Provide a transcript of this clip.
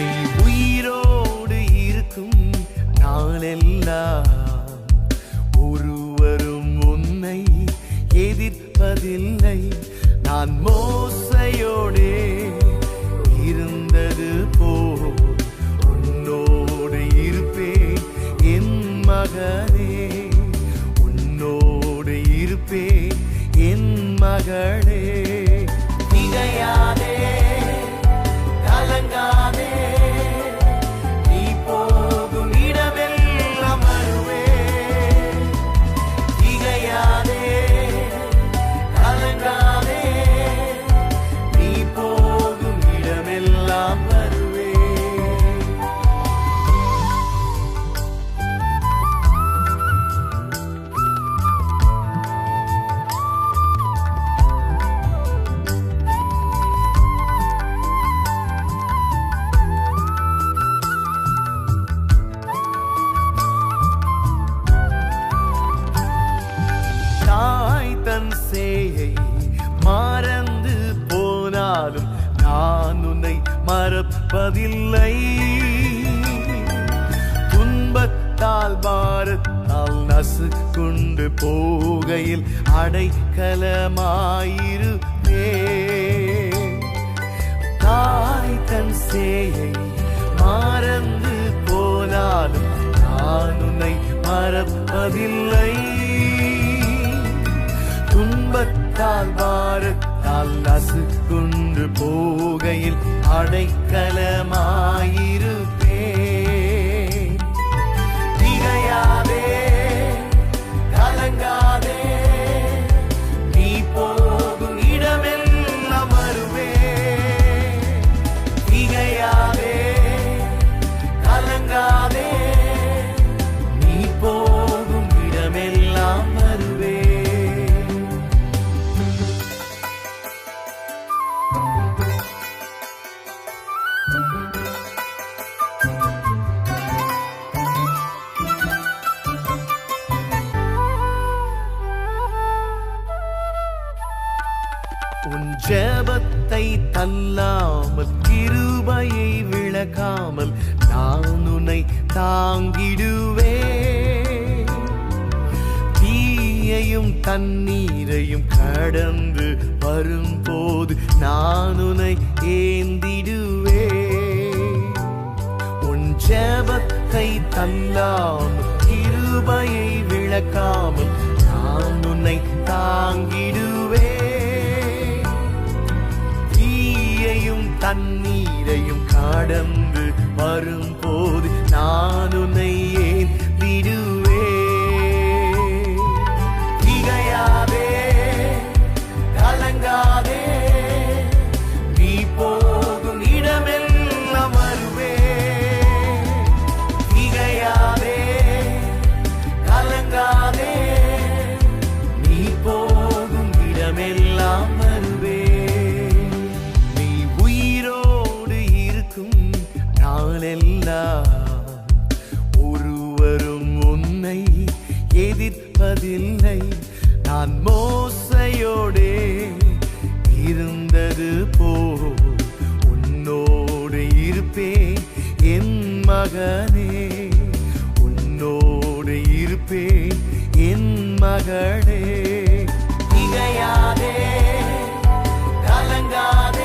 நீ உயிரோடு இருக்கும் நாளெல்லாம் ஒருவரும் உன்னை எதிர்ப்பதில்லை. நான் மோசையோடே இருந்தது போ உன்னோடு இருப்பேன் என் மகனே. உன்னோடு இருப்பேன் என் மகளே. திகையாதே மறப்பதில்லை. துன்பத்தால் பாரத்தால் நசு கொண்டு போகையில் அடைக்கலமாயிருப்பே. தாய் தன் சேயை மறந்து போனாலும் நான் உன்னை மறப்பதில்லை. துன்பத்தால் பாரத்தால் நசு கொண்டு போகையில் அடைக்கலமாயிருப்பே உன் ஜபத்தை தள்ளாமல் கிருபையை விளக்காமல் நான் உன்னை தாங்கிடுவே தீயையும் தண்ணீரையும் கடந்து வரும்போது நான் உன்னை ஏந்திடுவே உன் ஜபத்தை தள்ளாமல் கிருபையை விளக்காமல் தண்ணீரையும் கடந்து வரும்போது நான் உன்னை நாளெல்லாம் ஒருவரும் உன்னை எதிர்ப்பதில்லை. நான் மோசையோடே இருந்தது போல் உன்னோடு இருப்பேன் என் மகனே. உன்னோடு இருப்பேன் என் மகளே. திகையாதே கலங்காதே.